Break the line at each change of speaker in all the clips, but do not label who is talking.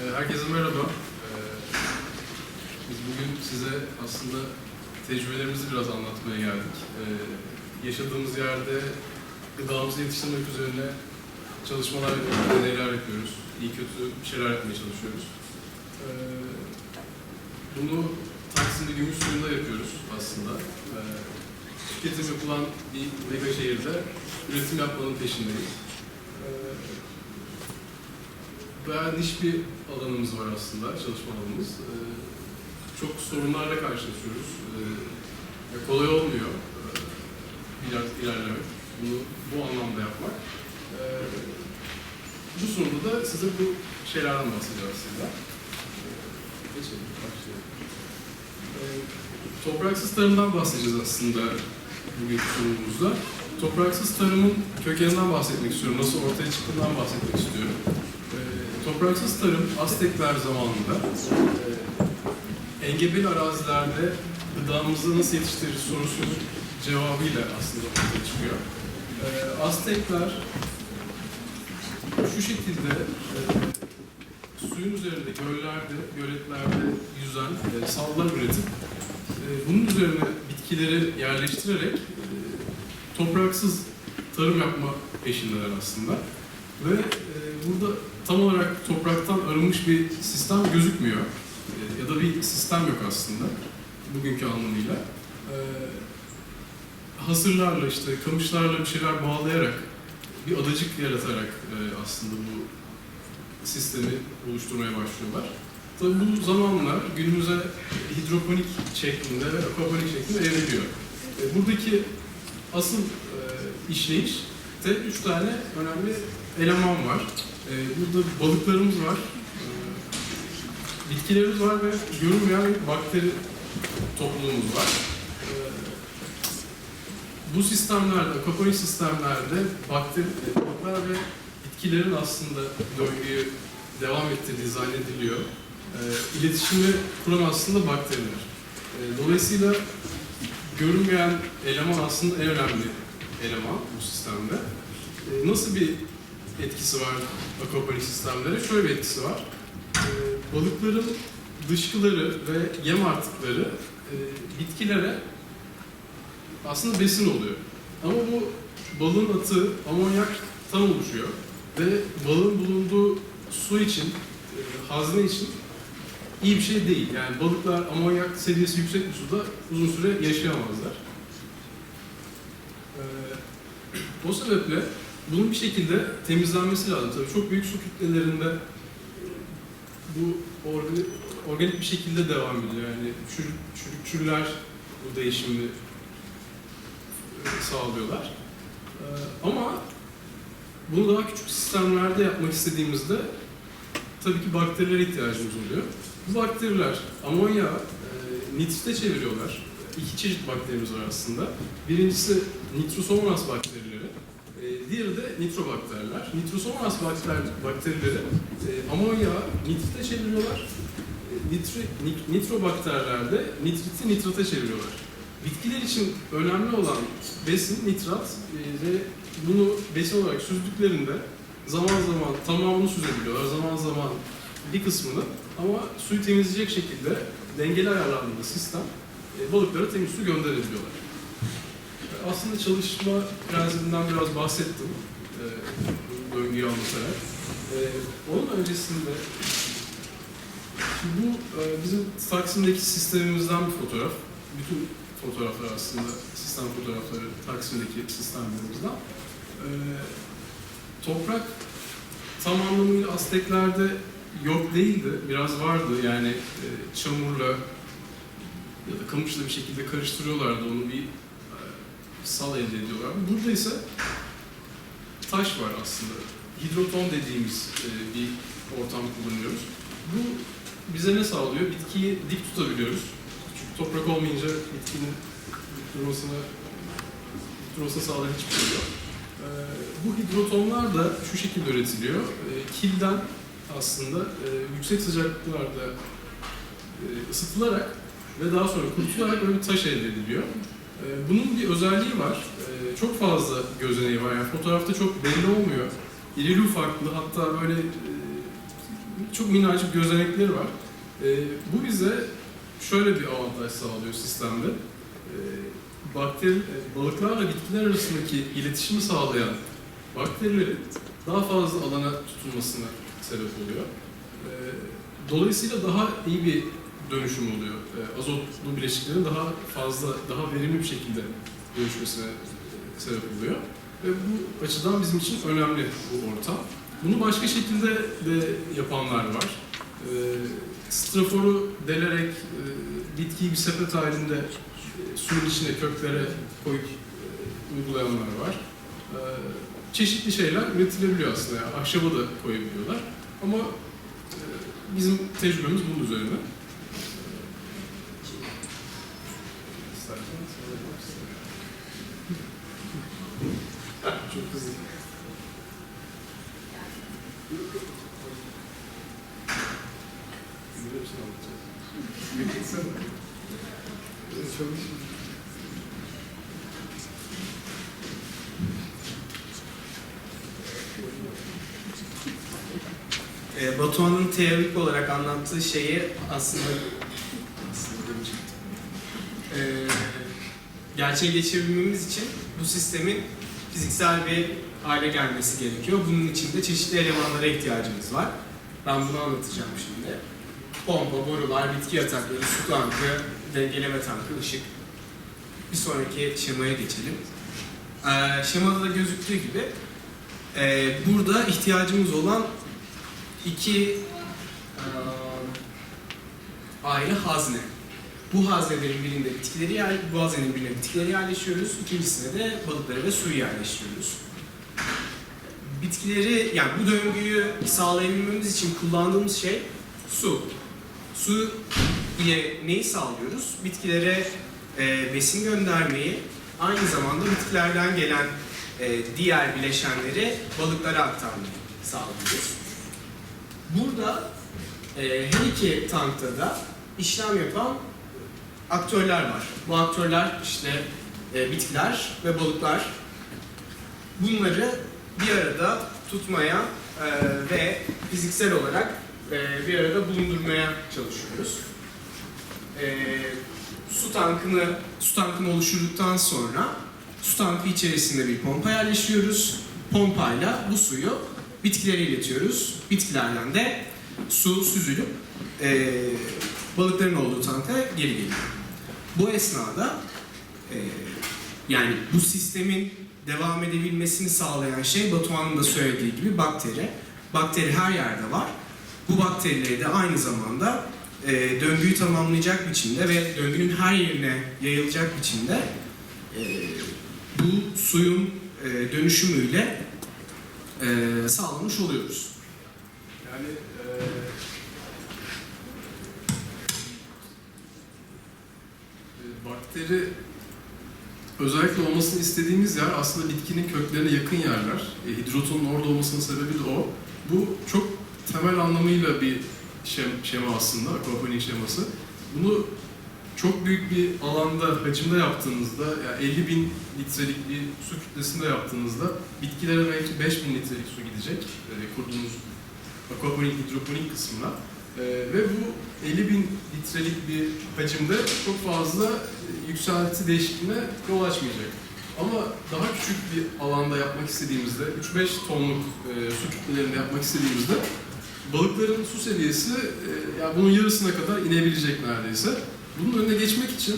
Ee, Herkese merhaba. Ee, Biz bugün size aslında tecrübelerimizi biraz anlatmaya geldik. Ee, Yaşadığımız yerde gıdamızı yetiştirmek üzerine çalışmalar yapıyoruz, deneyler yapıyoruz. İyi kötü bir şeyler yapmaya çalışıyoruz. Ee, Bunu Taksim'de gümüş suyunda yapıyoruz aslında. Ee, Tüketim yapılan bir mega şehirde üretim yapmanın peşindeyiz. Ee, Bayağı niş bir alanımız var aslında, çalışma alanımız. Ee, çok sorunlarla karşılaşıyoruz. Ee, kolay olmuyor ee, biraz ilerlemek, bunu bu anlamda yapmak. Ee, bu sunumda da size bu şeylerden bahsedeceğiz aslında. Ee, geçelim, başlayalım. Ee, topraksız tarımdan bahsedeceğiz aslında bugünkü sunumumuzda. Topraksız tarımın kökeninden bahsetmek istiyorum, nasıl ortaya çıktığından bahsetmek istiyorum. Ee, Topraksız tarım Aztekler zamanında e, engebeli arazilerde gıdamızı nasıl yetiştiririz sorusunun cevabıyla aslında ortaya çıkıyor. Ee, Aztekler şu şekilde e, suyun üzerinde göllerde, göletlerde yüzen e, sallar üretip e, bunun üzerine bitkileri yerleştirerek e, topraksız tarım yapma peşindeler aslında. Ve e, burada tam olarak topraktan arınmış bir sistem gözükmüyor. E, ya da bir sistem yok aslında bugünkü anlamıyla. E, hasırlarla işte kamışlarla bir şeyler bağlayarak bir adacık yaratarak e, aslında bu sistemi oluşturmaya başlıyorlar. Tabii bu zamanla günümüze hidroponik şeklinde ve aquaponik şeklinde evriliyor. E, buradaki asıl e, işleyiş de üç tane önemli eleman var. Ee, burada balıklarımız var, ee, bitkilerimiz var ve görünmeyen bakteri topluluğumuz var. Bu sistemlerde, aquaponik sistemlerde bakteri, e, balıklar ve bitkilerin aslında döngüyü devam ettirdiği zannediliyor. Ee, iletişimi kuran aslında bakteriler. Ee, dolayısıyla görünmeyen eleman aslında en önemli eleman bu sistemde. Ee, nasıl bir etkisi var aquaponik sistemlere? Şöyle bir etkisi var. Ee, balıkların dışkıları ve yem artıkları e, bitkilere aslında besin oluyor. Ama bu balığın atı amonyaktan oluşuyor ve balığın bulunduğu su için, e, hazne için iyi bir şey değil. Yani balıklar amonyak seviyesi yüksek bir suda uzun süre yaşayamazlar. Ee, o sebeple bunun bir şekilde temizlenmesi lazım. Tabii çok büyük su kütlelerinde bu organik, bir şekilde devam ediyor. Yani çür, çürükçüller bu değişimi e, sağlıyorlar. Ee, ama bunu daha küçük sistemlerde yapmak istediğimizde tabii ki bakterilere ihtiyacımız oluyor. Bu bakteriler amonya e, nitrite çeviriyorlar. İki çeşit bakterimiz var aslında. Birincisi Nitrosomonas bakterileri, e, diğeri de nitrobakteriler. Nitrosomonas bakter, bakterileri e, amonya nitrite çeviriyorlar. E, nitri, nit- nitrobakterler de nitriti nitrata çeviriyorlar. Bitkiler için önemli olan besin nitrat e, ve bunu besin olarak süzdüklerinde zaman zaman tamamını süzebiliyorlar, zaman zaman bir kısmını ama suyu temizleyecek şekilde dengeli ayarlandığı sistem e, balıklara temiz su gönderebiliyorlar. Aslında çalışma prensibinden biraz bahsettim döngüyü anlatarak. E, onun öncesinde bu bizim Taksim'deki sistemimizden bir fotoğraf. Bütün fotoğraflar aslında sistem fotoğrafları Taksim'deki sistemlerimizden. E, toprak tam anlamıyla Azteklerde yok değildi. Biraz vardı yani e, çamurla ya da kamışla bir şekilde karıştırıyorlardı onu bir e, sal elde ediyorlar. Burada ise taş var aslında. Hidroton dediğimiz e, bir ortam kullanıyoruz. Bu bize ne sağlıyor? Bitkiyi dik tutabiliyoruz. Toprak olmayınca bitkinin dik durmasına sağlayan hiçbir şey yok. E, bu hidrotonlar da şu şekilde üretiliyor. E, kilden aslında e, yüksek sıcaklıklarda e, ısıtılarak ve daha sonra kurutularak böyle bir taş elde ediliyor. E, bunun bir özelliği var. E, çok fazla gözeneği var. Yani fotoğrafta çok belli olmuyor. İrili ufaklı hatta böyle e, çok minnacık gözenekleri var. E, bu bize şöyle bir avantaj sağlıyor sistemde. E, bakteri, e, balıklarla bitkiler arasındaki iletişimi sağlayan bakterilerin daha fazla alana tutulmasına sebep oluyor. E, dolayısıyla daha iyi bir dönüşüm oluyor. E, azotlu bileşiklerin daha fazla, daha verimli bir şekilde dönüşmesine e, sebep oluyor. Ve bu açıdan bizim için önemli bu ortam. Bunu başka şekilde de yapanlar var. E, straforu delerek e, bitkiyi bir sepet halinde e, suyun içine köklere koyup e, uygulayanlar var. E, çeşitli şeyler üretilebiliyor aslında. Yani ahşaba da koyabiliyorlar. Ama e, bizim tecrübemiz bunun üzerine. Çok hızlı.
Ee, Batuhan'ın teorik olarak anlattığı şeyi aslında. Ee, gerçeğe geçirebilmemiz için bu sistemin fiziksel bir hale gelmesi gerekiyor. Bunun için de çeşitli elemanlara ihtiyacımız var. Ben bunu anlatacağım şimdi. Pompa, borular, bitki yatakları, su tankı, dengeleme tankı, ışık. Bir sonraki şemaya geçelim. Ee, şemada da gözüktüğü gibi e, burada ihtiyacımız olan iki eee, ayrı hazne. Bu haznelerin birinde bitkileri yer, bu haznenin birine bitkileri yerleştiriyoruz. İkincisine de balıkları ve suyu yerleştiriyoruz. Bitkileri, yani bu döngüyü sağlayabilmemiz için kullandığımız şey su. Su ile neyi sağlıyoruz? Bitkilere eee, besin göndermeyi, aynı zamanda bitkilerden gelen eee, diğer bileşenleri balıklara aktarmayı sağlıyoruz. Burada e, her iki tankta da işlem yapan aktörler var. Bu aktörler işte e, bitkiler ve balıklar. Bunları bir arada tutmaya e, ve fiziksel olarak e, bir arada bulundurmaya çalışıyoruz. E, su tankını su tankını oluşturduktan sonra su tankı içerisinde bir pompa yerleştiriyoruz. Pompayla bu suyu bitkilere iletiyoruz. Bitkilerden de su süzülüp e, balıkların olduğu tanka geri geliyor. Bu esnada e, yani bu sistemin devam edebilmesini sağlayan şey Batuhan'ın da söylediği gibi bakteri. Bakteri her yerde var. Bu bakterileri de aynı zamanda e, döngüyü tamamlayacak biçimde ve döngünün her yerine yayılacak biçimde e, bu suyun e, dönüşümüyle e, sağlamış oluyoruz.
Yani eee e, bakteri özellikle olmasını istediğimiz yer aslında bitkinin köklerine yakın yerler. E, hidrotonun orada olmasının sebebi de o. Bu çok temel anlamıyla bir şem- şema aslında, aquaponik şeması. Bunu çok büyük bir alanda, hacimde yaptığınızda, yani 50 bin litrelik bir su kütlesinde yaptığınızda bitkilere belki 5 bin litrelik su gidecek e, kurduğunuz aquaponik, hidroponik kısmına. E, ve bu 50 bin litrelik bir hacimde çok fazla e, yükselti değişikliğine yol açmayacak. Ama daha küçük bir alanda yapmak istediğimizde, 3-5 tonluk e, su kütlelerinde yapmak istediğimizde balıkların su seviyesi e, ya bunun yarısına kadar inebilecek neredeyse. Bunun önüne geçmek için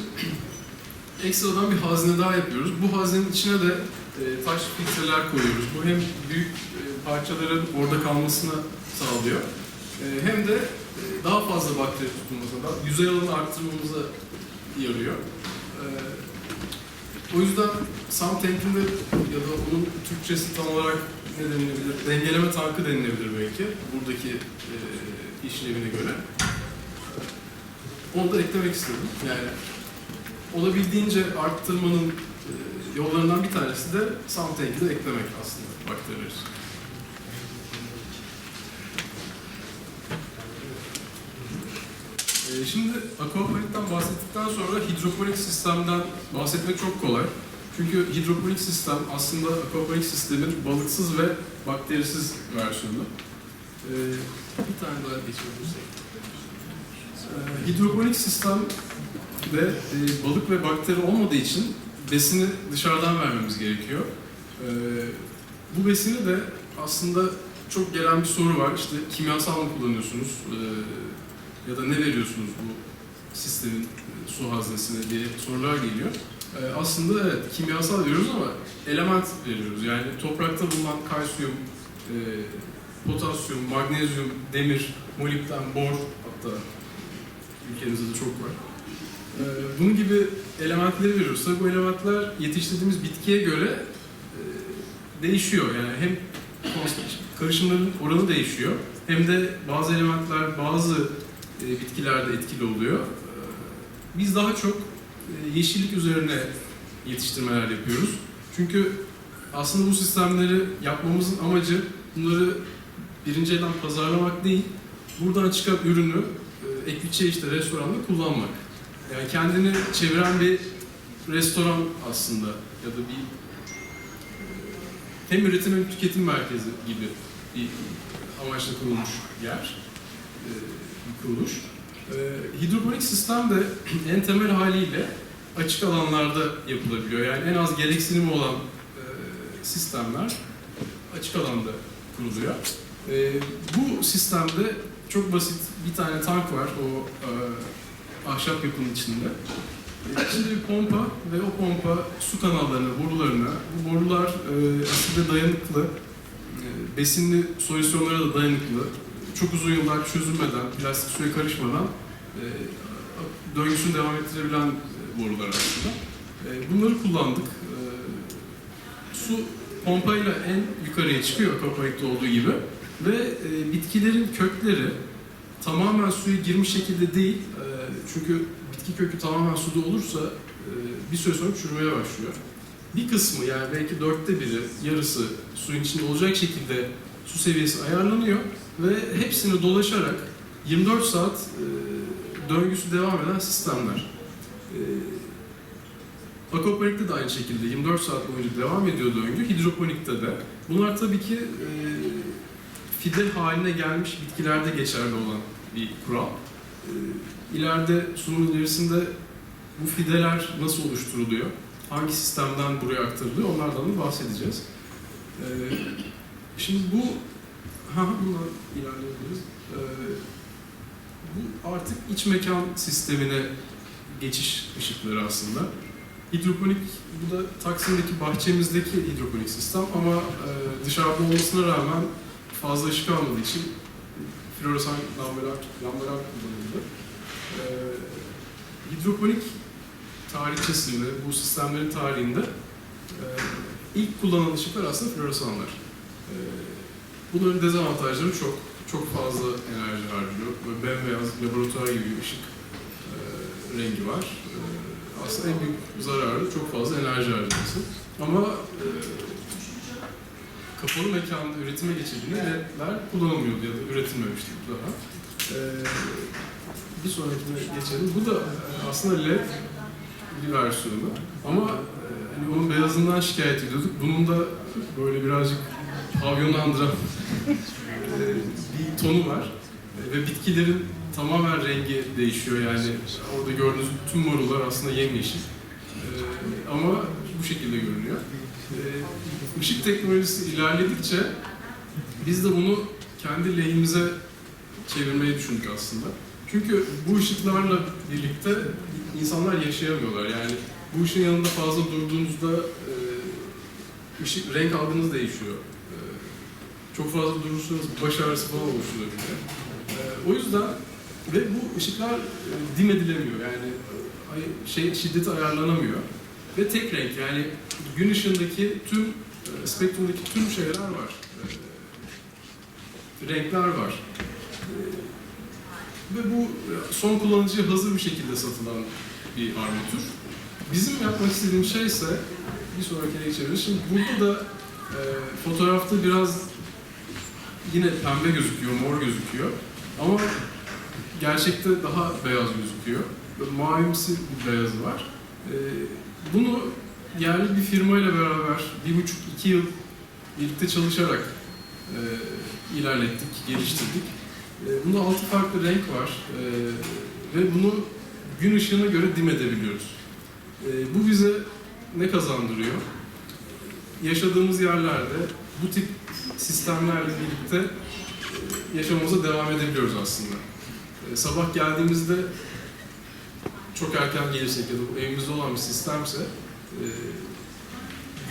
ekstradan bir hazne daha yapıyoruz. Bu haznenin içine de e, taş filtreler koyuyoruz. Bu hem büyük e, parçaların orada kalmasına sağlıyor. E, hem de e, daha fazla bakteri tutulmasına, yüzey alanı arttırmamıza yarıyor. E, o yüzden SAM tankinde ya da onun Türkçesi tam olarak ne denilebilir? Dengeleme tankı denilebilir belki buradaki e, işlevine göre. Onu da eklemek istedim. Yani olabildiğince arttırmanın e, yollarından bir tanesi de SAM tank'i eklemek aslında bakteriler için. Ee, şimdi aquaponikten bahsettikten sonra hidroponik sistemden bahsetmek çok kolay. Çünkü hidroponik sistem aslında aquaponik sistemin balıksız ve bakterisiz versiyonu. Ee, bir tane daha geçelim. Ee, hidroponik sistem ve e, balık ve bakteri olmadığı için besini dışarıdan vermemiz gerekiyor. Ee, bu besini de aslında çok gelen bir soru var. İşte kimyasal mı kullanıyorsunuz ee, ya da ne veriyorsunuz bu sistemin e, su haznesine diye sorular geliyor. Ee, aslında evet kimyasal veriyoruz ama element veriyoruz. Yani toprakta bulunan kalsiyum, e, potasyum, magnezyum, demir, molibden, bor hatta ülkemizde de çok var. Bunun gibi elementleri veriyoruz. Tabii bu elementler yetiştirdiğimiz bitkiye göre e, değişiyor. Yani hem karışımların oranı değişiyor hem de bazı elementler bazı e, bitkilerde etkili oluyor. Ee, Biz daha çok e, yeşillik üzerine yetiştirmeler yapıyoruz. Çünkü aslında bu sistemleri yapmamızın amacı bunları birinci elden pazarlamak değil, buradan çıkan ürünü e, ek bütçe işte restoranda kullanmak. Yani kendini çeviren bir restoran aslında ya da bir e, hem üretim hem tüketim merkezi gibi bir amaçla kurulmuş yer, e, bir kuruluş. E, Hidroponik sistem de en temel haliyle açık alanlarda yapılabiliyor. Yani en az gereksinimi olan e, sistemler açık alanda kuruluyor. E, bu sistemde çok basit bir tane tank var o e, ahşap yapının içinde. E, İçinde bir pompa ve o pompa su kanallarına, borularına, bu borular e, aside dayanıklı, e, besinli solüsyonlara da dayanıklı, çok uzun yıllar çözülmeden, plastik suya karışmadan e, döngüsünü devam ettirebilen e, borular aslında. E, bunları kullandık. E, su pompayla en yukarıya çıkıyor aquaponikte olduğu gibi ve e, bitkilerin kökleri tamamen suya girmiş şekilde değil, e, çünkü bitki kökü tamamen suda olursa e, bir süre sonra çürümeye başlıyor. Bir kısmı yani belki dörtte biri, yarısı suyun içinde olacak şekilde su seviyesi ayarlanıyor ve hepsini dolaşarak 24 saat e, döngüsü devam eden sistemler. E, Aquaponik'te de aynı şekilde 24 saat boyunca devam ediyor döngü, hidroponikte de. Bunlar tabii ki e, fide haline gelmiş bitkilerde geçerli olan bir kural. E, ileride sunum ilerisinde bu fideler nasıl oluşturuluyor, hangi sistemden buraya aktarılıyor onlardan da bahsedeceğiz. E, şimdi bu, bununla ilerleyebiliriz. E, bu artık iç mekan sistemine geçiş ışıkları aslında. Hidroponik, bu da Taksim'deki bahçemizdeki hidroponik sistem ama e, dışarıda olmasına rağmen fazla ışık almadığı için floresan lambalar, lambalar kullanıldı. E, hidroponik tarihçesinde, bu sistemlerin tarihinde e, ilk kullanılan ışıklar aslında floresanlar. E, bunların dezavantajları çok. Çok fazla enerji harcıyor. Böyle bembeyaz laboratuvar gibi ışık e, rengi var. E, aslında en büyük zararı çok fazla enerji harcaması. Ama e, kapalı mekanda üretime geçildiğinde ledler kullanılmıyordu ya da üretilmemişti daha. E, bir sonrakine geçelim. Bu da e, aslında led bir versiyonu. Ama e, hani onun beyazından şikayet ediyorduk. Bunun da böyle birazcık pavyonu andıran e, bir tonu var. E, ve bitkilerin tamamen rengi değişiyor yani orada gördüğünüz tüm marullar aslında yemyeşil ee, ama bu şekilde görünüyor. Ee, ışık teknolojisi ilerledikçe biz de bunu kendi lehimize çevirmeyi düşündük aslında. Çünkü bu ışıklarla birlikte insanlar yaşayamıyorlar. Yani bu ışığın yanında fazla durduğunuzda e, ışık renk algınız değişiyor. Çok fazla durursanız baş ağrısı falan oluşturabilir. E, o yüzden ve bu ışıklar e, dim edilemiyor yani e, şey şiddeti ayarlanamıyor ve tek renk yani gün ışığındaki tüm e, spektrumdaki tüm şeyler var. E, renkler var. Ve bu son kullanıcıya hazır bir şekilde satılan bir armatür. Bizim yapmak istediğimiz şey ise bir sonrakine geçebiliriz. Şimdi burada da e, fotoğrafta biraz yine pembe gözüküyor, mor gözüküyor. Ama gerçekte daha beyaz gözüküyor. Mavimsi bir beyazı var. Ee, bunu yerli bir firmayla beraber bir buçuk iki yıl birlikte çalışarak e, ilerlettik, geliştirdik. E, bunda altı farklı renk var e, ve bunu gün ışığına göre dim edebiliyoruz. E, bu bize ne kazandırıyor? Yaşadığımız yerlerde bu tip sistemlerle birlikte yaşamamıza devam edebiliyoruz aslında. E, sabah geldiğimizde çok erken gelirsek ya da bu evimizde olan bir sistemse e,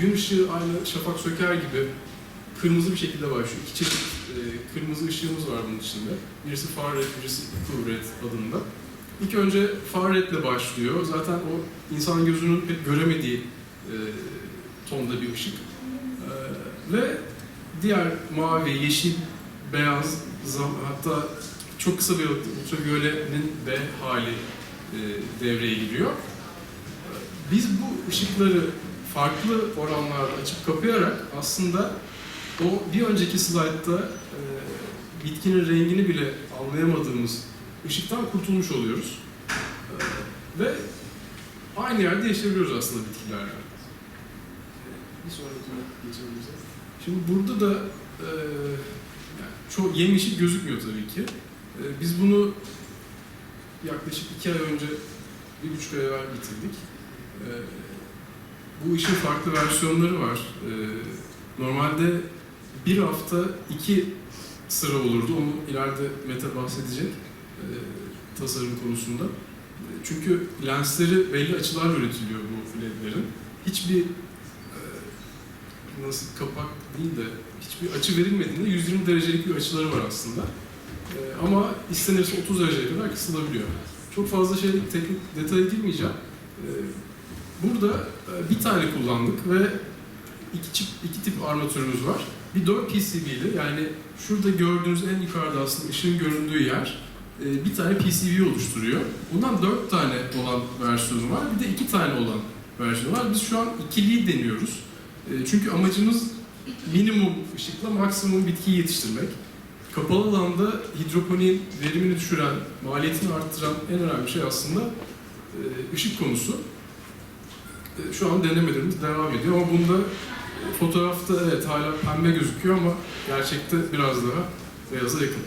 gün ışığı aynı şafak söker gibi kırmızı bir şekilde başlıyor. İki çeşit e, kırmızı ışığımız var bunun içinde. Birisi far red, birisi cool red adında. İlk önce far red'le başlıyor. Zaten o insan gözünün pek göremediği e, tonda bir ışık. E, ve diğer mavi, yeşil, beyaz, zam, hatta çok kısa bir ultraviolenin B hali e, devreye giriyor. Biz bu ışıkları farklı oranlarda açıp kapayarak aslında o bir önceki slaytta e, bitkinin rengini bile anlayamadığımız ışıktan kurtulmuş oluyoruz. E, ve aynı yerde yaşayabiliyoruz aslında bitkilerle. Bir sonrakine geçebiliriz. Şimdi burada da e, yani çok yemyeşil gözükmüyor tabii ki. E, biz bunu yaklaşık iki ay önce, bir buçuk ay evvel bitirdik. E, bu işin farklı versiyonları var. E, normalde bir hafta iki sıra olurdu. Onu ileride Mete bahsedecek e, tasarım konusunda. E, Çünkü lensleri belli açılarla üretiliyor bu ledlerin. Hiçbir nasıl kapak değil de hiçbir açı verilmediğinde 120 derecelik bir açıları var aslında. E, ama istenirse 30 dereceye kadar kısılabiliyor. Çok fazla şey teknik detaya girmeyeceğim. E, burada e, bir tane kullandık ve iki, çip, iki tip armatürümüz var. Bir 4 PCB'li yani şurada gördüğünüz en yukarıda aslında ışığın göründüğü yer e, bir tane PCB oluşturuyor. Bundan 4 tane olan versiyonu var. Bir de 2 tane olan versiyonu var. Biz şu an ikiliyi deniyoruz. E, Çünkü amacımız minimum ışıkla maksimum bitkiyi yetiştirmek. Kapalı alanda hidroponiğin verimini düşüren, maliyetini arttıran en önemli şey aslında e, ışık konusu. E, Şu an denemelerimiz devam ediyor ama bunda e, fotoğrafta evet hala pembe gözüküyor ama gerçekte biraz daha beyaza yakın.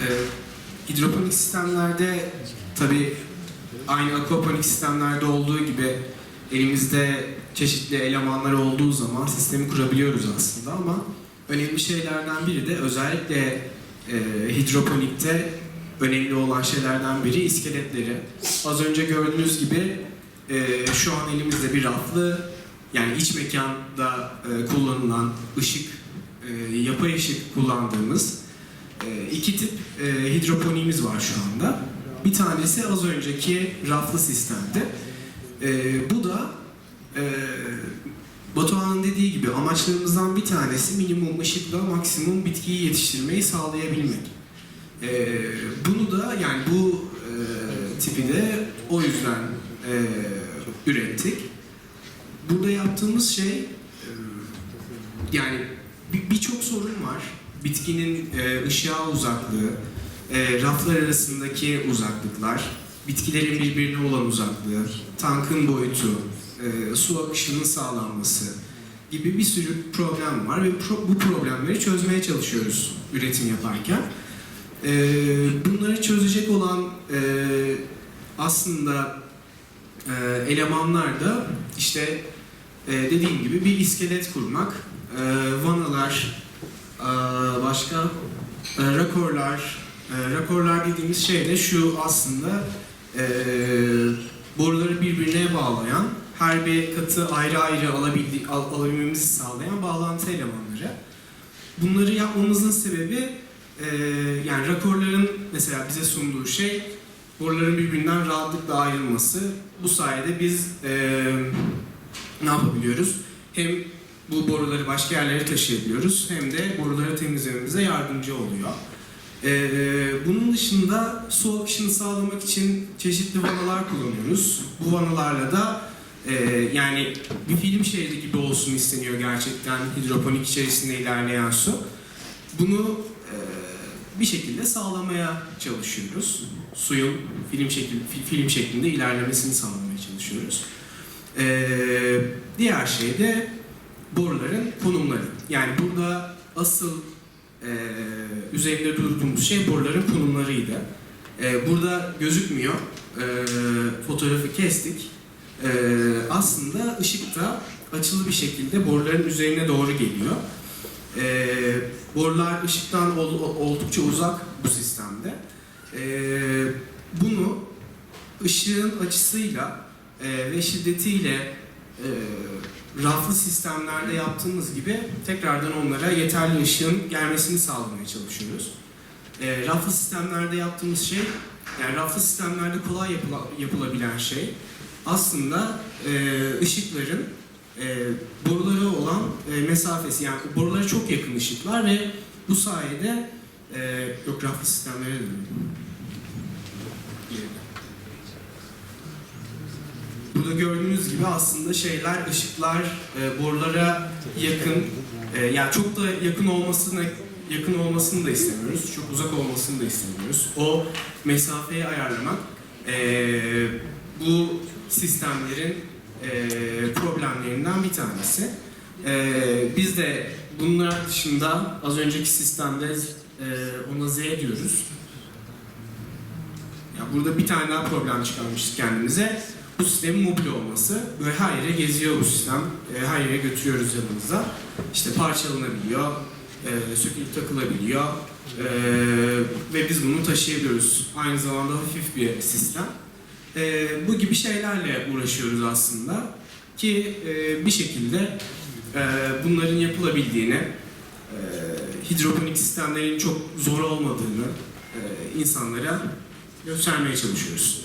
Ee, hidroponik sistemlerde tabi aynı aquaponik sistemlerde olduğu gibi elimizde çeşitli elemanlar olduğu zaman sistemi kurabiliyoruz aslında ama önemli şeylerden biri de özellikle e, hidroponikte önemli olan şeylerden biri iskeletleri. Az önce gördüğünüz gibi e, şu an elimizde bir raflı yani iç mekanda e, kullanılan ışık, e, yapay ışık kullandığımız iki tip e, hidroponiğimiz var şu anda. Bir tanesi az önceki raflı sistemdi. E, bu da e, Batuhan'ın dediği gibi amaçlarımızdan bir tanesi minimum ışıkla maksimum bitkiyi yetiştirmeyi sağlayabilmek. E, bunu da yani bu e, tipi de o yüzden e, ürettik. Burada yaptığımız şey e, yani bir- birçok sorun var. Bitkinin e, ışığa uzaklığı, e, raflar arasındaki uzaklıklar, bitkilerin birbirine olan uzaklığı, tankın boyutu, e, su akışının sağlanması gibi bir sürü problem var ve bu problemleri çözmeye çalışıyoruz üretim yaparken. Bunları çözecek olan aslında elemanlar da işte dediğim gibi bir iskelet kurmak, vanalar, başka e, rakorlar, e, rakorlar dediğimiz şey de şu aslında boruları birbirine bağlayan, her bir katı ayrı ayrı alabildi, al, alabilmemizi sağlayan bağlantı elemanları. Bunları yapmamızın sebebi e, yani rakorların mesela bize sunduğu şey boruların birbirinden rahatlıkla ayrılması. Bu sayede biz e, ne yapabiliyoruz? Hem bu boruları başka yerlere taşıyabiliyoruz hem de boruları temizlememize yardımcı oluyor. Ee, bunun dışında su akışını sağlamak için çeşitli vanalar kullanıyoruz. Bu vanalarla da Ee, yani bir film şeridi gibi olsun isteniyor gerçekten hidroponik içerisinde ilerleyen su. Bunu e, bir şekilde sağlamaya çalışıyoruz. Suyun film şekil fi- film şeklinde ilerlemesini sağlamaya çalışıyoruz. Ee, diğer şey de boruların konumları. Yani burada asıl e, üzerinde durduğumuz şey boruların konumlarıydı. E, burada gözükmüyor. E, fotoğrafı kestik. E, aslında ışık da açılı bir şekilde boruların üzerine doğru geliyor. E, borular ışıktan ol- oldukça uzak bu sistemde. E, bunu ışığın açısıyla e, ve şiddetiyle e, raflı sistemlerde yaptığımız gibi tekrardan onlara yeterli ışığın gelmesini sağlamaya çalışıyoruz. E, raflı sistemlerde yaptığımız şey, yani raflı sistemlerde kolay yapıla- yapılabilen şey aslında e, ışıkların e, borulara olan e, mesafesi, yani borulara çok yakın ışıklar ve bu sayede e, yok raflı sistemlere dönüyorum. Burada gördüğünüz gibi aslında şeyler, ışıklar e, borulara yakın, e, yani çok da yakın olmasını yakın olmasını da istemiyoruz, çok uzak olmasını da istemiyoruz. O mesafeyi ayarlamak e, bu sistemlerin e, problemlerinden bir tanesi. E, biz de bunlar dışında az önceki sistemde e, ona Z diyoruz. Ya burada bir tane daha problem çıkarmıştık kendimize. Bu sistemin mobil olması. Böyle her yere geziyor bu sistem. E, her yere götürüyoruz yanımızda. İşte parçalanabiliyor, e, sökülüp takılabiliyor e, ve biz bunu taşıyabiliyoruz. Aynı zamanda hafif bir sistem. E, bu gibi şeylerle uğraşıyoruz aslında ki e, bir şekilde e, bunların yapılabildiğini, e, hidroponik sistemlerin çok zor olmadığını e, insanlara göstermeye çalışıyoruz.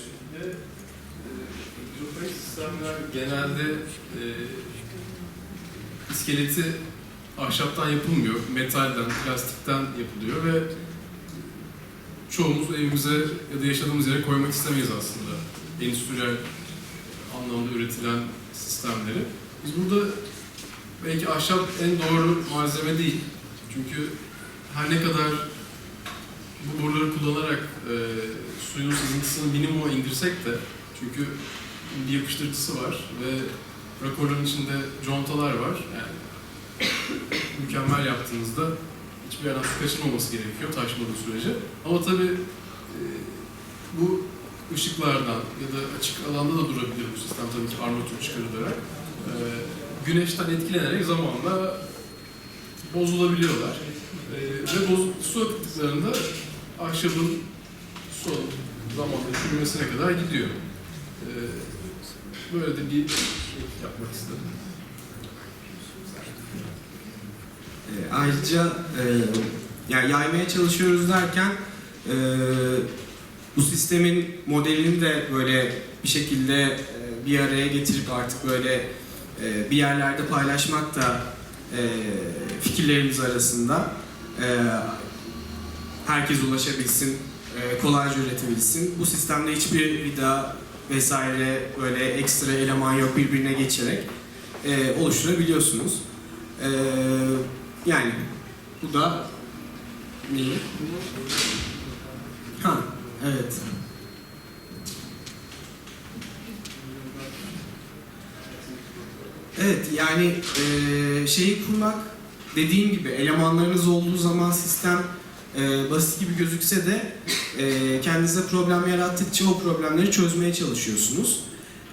Sistemler genelde e, iskeleti ahşaptan yapılmıyor, metalden, plastikten yapılıyor ve çoğumuz evimize ya da yaşadığımız yere koymak istemeyiz aslında endüstriyel anlamda üretilen sistemleri. Biz burada belki ahşap en doğru malzeme değil. Çünkü her ne kadar bu boruları kullanarak e, suyun sızıntısını minimuma indirsek de çünkü bir yapıştırıcısı var ve rakorların içinde contalar var. Yani mükemmel yaptığınızda hiçbir su kaçırmaması gerekiyor taşmadığı sürece. Ama tabii e, bu ışıklardan ya da açık alanda da durabilir bu sistem tabii ki armatür çıkarılarak. E, güneşten etkilenerek zamanla bozulabiliyorlar. E, ve boz, su akıttıklarında ahşabın su zamanla çürümesine kadar gidiyor. E, böyle de bir şey yapmak istedim.
E, ayrıca e, yani yaymaya çalışıyoruz derken e, bu sistemin modelini de böyle bir şekilde e, bir araya getirip artık böyle e, bir yerlerde paylaşmak da e, fikirlerimiz arasında e, herkes ulaşabilsin, e, kolayca üretebilsin. Bu sistemde hiçbir vida vesaire böyle ekstra eleman yok birbirine geçerek e, oluşturabiliyorsunuz. E, yani bu da neyi? Ha, evet. Evet, yani eee, şeyi kurmak dediğim gibi elemanlarınız olduğu zaman sistem eee, basit gibi gözükse de eee, kendinize problem yarattıkça o problemleri çözmeye çalışıyorsunuz.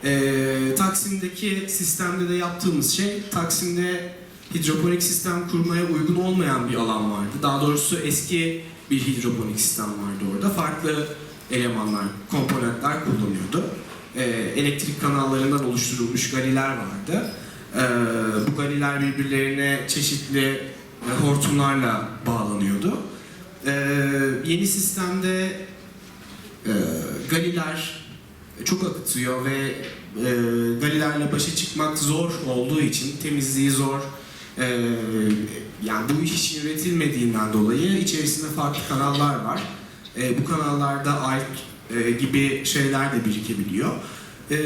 Eee, Taksim'deki sistemde de yaptığımız şey, Taksim'de hidroponik sistem kurmaya uygun olmayan bir alan vardı. Daha doğrusu eski bir hidroponik sistem vardı orada. Farklı elemanlar, komponentler kullanıyordu. Ee, elektrik kanallarından oluşturulmuş galiler vardı. Ee, bu galiler birbirlerine çeşitli e, hortumlarla bağlanıyordu. Ee, yeni sistemde e, galiler çok akıtıyor ve e, galilerle başa çıkmak zor olduğu için, temizliği zor, ee, yani bu iş üretilmediğinden dolayı içerisinde farklı kanallar var. Ee, bu kanallarda alg e, gibi şeyler de birikebiliyor. e,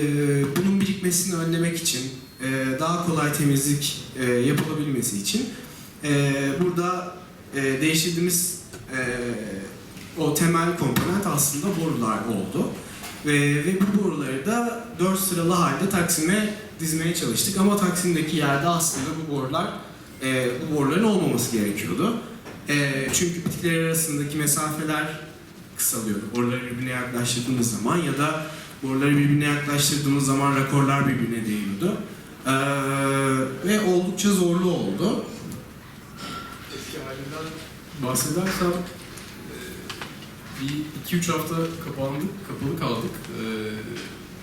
bunun birikmesini önlemek için, e, daha kolay temizlik e, yapılabilmesi için e, burada e, değiştirdiğimiz e, o temel komponent aslında borular oldu. Ve, ve bu boruları da 4 sıralı halde Taksim'e dizmeye çalıştık. Ama Taksim'deki yerde aslında bu borular, e, bu boruların olmaması gerekiyordu. E, çünkü bitkiler arasındaki mesafeler kısalıyordu. Boruları birbirine yaklaştırdığımız zaman ya da boruları birbirine yaklaştırdığımız zaman rakorlar birbirine değiyordu. E, ve oldukça zorlu oldu.
Eski halinden bahsedersem e, bir 2-3 hafta kapandık, kapalı kaldık e,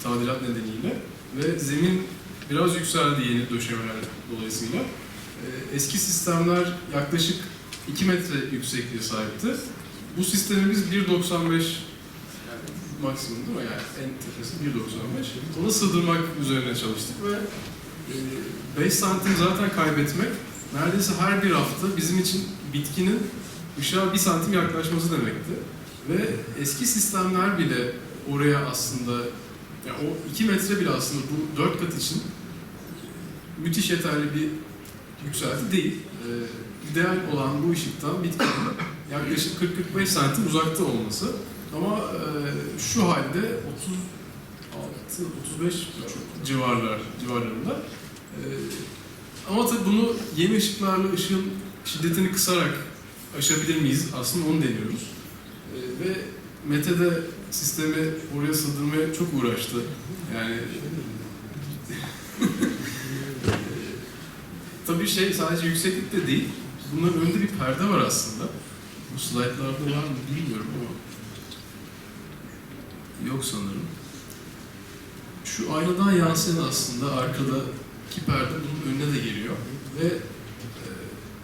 tadilat nedeniyle ve zemin biraz yükseldi yeni döşemeler dolayısıyla. E, eski sistemler yaklaşık 2 metre yüksekliğe sahipti. Bu sistemimiz 1.95 yani maksimum değil mi? Yani en tepesi 1.95. Onu sığdırmak üzerine çalıştık ve e, 5 santim zaten kaybetmek neredeyse her bir hafta bizim için bitkinin ışığa bir santim yaklaşması demekti. Ve eski sistemler bile oraya aslında, yani o 2 metre bile aslında bu 4 kat için müthiş yeterli bir yükselti değil. Ee, ideal olan bu ışıktan bitkinin yaklaşık 40-45 santim uzakta olması. Ama e, şu halde 36-35 civarlar civarlarında. Ee, ama tabii bunu yeni ışıklarla ışığın şiddetini kısarak aşabilir miyiz? Aslında onu deniyoruz. Ee, ve Mete de sistemi oraya sığdırmaya çok uğraştı. Yani tabii şey sadece yükseklikte değil. Bunların önünde bir perde var aslında. Bu slaytlarda var mı bilmiyorum ama yok sanırım. Şu aynadan yansıyan aslında arkadaki perde bunun önüne de geliyor ve e,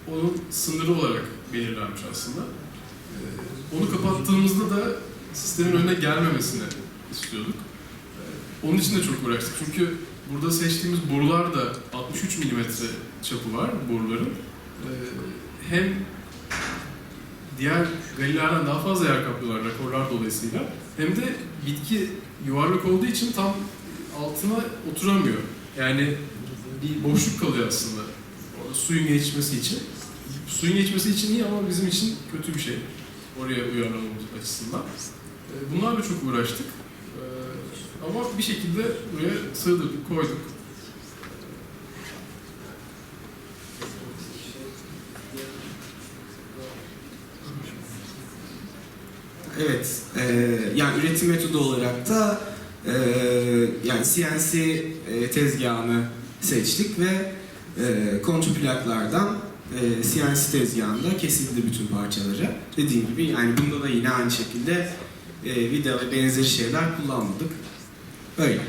onun sınırı olarak belirlenmiş aslında. E, onu kapattığımızda da sistemin önüne gelmemesini istiyorduk. E, onun için de çok uğraştık çünkü burada seçtiğimiz borular da 63 mm çapı var boruların. E, hem diğer galilerden daha fazla yer kaplıyorlar rakorlar dolayısıyla hem de bitki yuvarlak olduğu için tam altına oturamıyor. Yani bir boşluk kalıyor aslında suyun geçmesi için. Suyun geçmesi için iyi ama bizim için kötü bir şey. Oraya uyarlamamız açısından. Ee, Bunlarla çok uğraştık. Ee, Ama bir şekilde buraya sığdırdık, koyduk.
Evet, e, yani üretim metodu olarak da e, yani CNC e, tezgahını seçtik ve e, kontrplaklardan e, CNC tezgahında kesildi bütün parçaları. Dediğim gibi yani bunda da yine aynı şekilde e, vida ve benzeri şeyler kullanmadık. Böyle.